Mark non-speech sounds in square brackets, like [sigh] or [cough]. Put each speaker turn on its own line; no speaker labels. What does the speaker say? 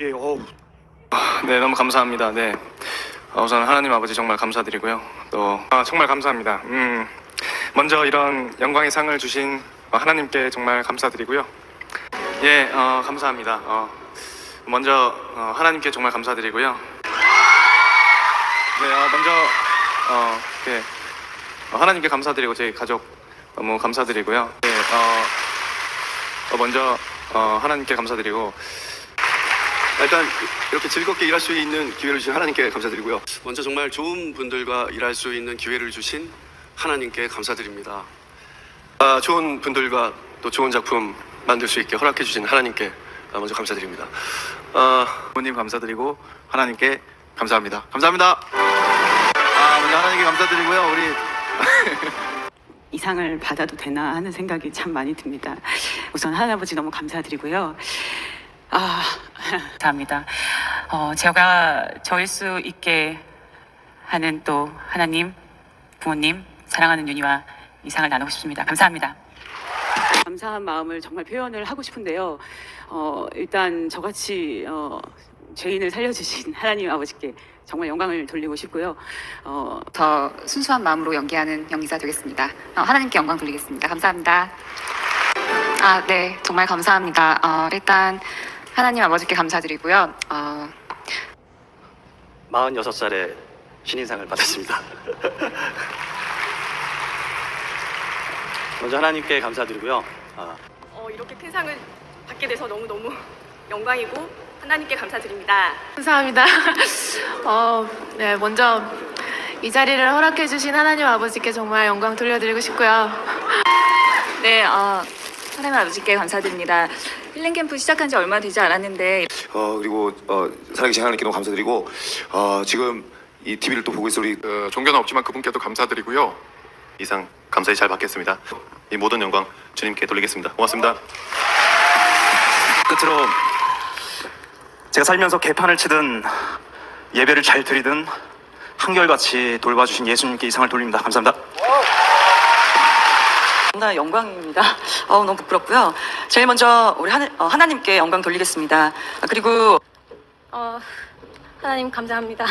예, 어우,
네, 너무 감사합니다. 네. 어, 우선 하나님 아버지 정말 감사드리고요. 또 아, 정말 감사합니다. 음, 먼저 이런 영광의 상을 주신 어, 하나님께 정말 감사드리고요. 예, 어, 감사합니다. 어, 먼저 어, 하나님께 정말 감사드리고요. 네, 어, 먼저 어, 네, 어, 하나님께 감사드리고 제 가족 너무 감사드리고요. 네, 어, 어, 먼저 어, 하나님께 감사드리고
일단 이렇게 즐겁게 일할 수 있는 기회를 주신 하나님께 감사드리고요.
먼저 정말 좋은 분들과 일할 수 있는 기회를 주신 하나님께 감사드립니다.
아, 좋은 분들과 또 좋은 작품 만들 수 있게 허락해 주신 하나님께 아, 먼저 감사드립니다. 아,
부모님 감사드리고 하나님께 감사합니다. 감사합니다. 아, 먼저 하나님께 감사드리고요. 우리 [laughs]
이 상을 받아도 되나 하는 생각이 참 많이 듭니다. 우선 하나아버지 너무 감사드리고요. 아, [laughs] 감사합니다. 어, 제가 저일 수 있게 하는 또 하나님, 부모님, 사랑하는 윤희와 이 상을 나누고 싶습니다. 감사합니다. 감사한 마음을 정말 표현을 하고 싶은데요. 어, 일단 저같이 어, 죄인을 살려주신 [laughs] 하나님 아버지께 정말 영광을 돌리고 싶고요. 어,
더 순수한 마음으로 연기하는 연기자 되겠습니다. 어, 하나님께 영광 돌리겠습니다. 감사합니다. 아, 네, 정말 감사합니다. 어, 일단 하나님 아버지께 감사드리고요. 어,
46살에 신인상을 받았습니다. 먼저 하나님께 감사드리고요. 아,
어, 이렇게 큰 상을 받게 돼서 너무너무 영광이고 하나님께 감사드립니다.
감사합니다. 어, 네, 먼저 이 자리를 허락해 주신 하나님 아버지께 정말 영광 돌려드리고 싶고요.
네, 어, 하나님 아버지께 감사드립니다. 힐링 캠프 시작한 지 얼마 되지 않았는데
어 그리고 어 살아계신 하나님께 너무 감사드리고 어 지금 이 TV를 또 보고 있어 우리
어, 종교는 없지만 그분께도 감사드리고요.
이상 감사히 잘 받겠습니다. 이 모든 영광 주님께 돌리겠습니다. 고맙습니다.
끝으로 제가 살면서 개판을 치든 예배를 잘 드리든 한결같이 돌봐주신 예수님께 이상을 돌립니다. 감사합니다.
정말 영광입니다. [laughs] 어우, 너무 부끄럽고요. 제일 먼저 우리 하나, 어, 하나님께 영광 돌리겠습니다. 아, 그리고
어, 하나님 감사합니다.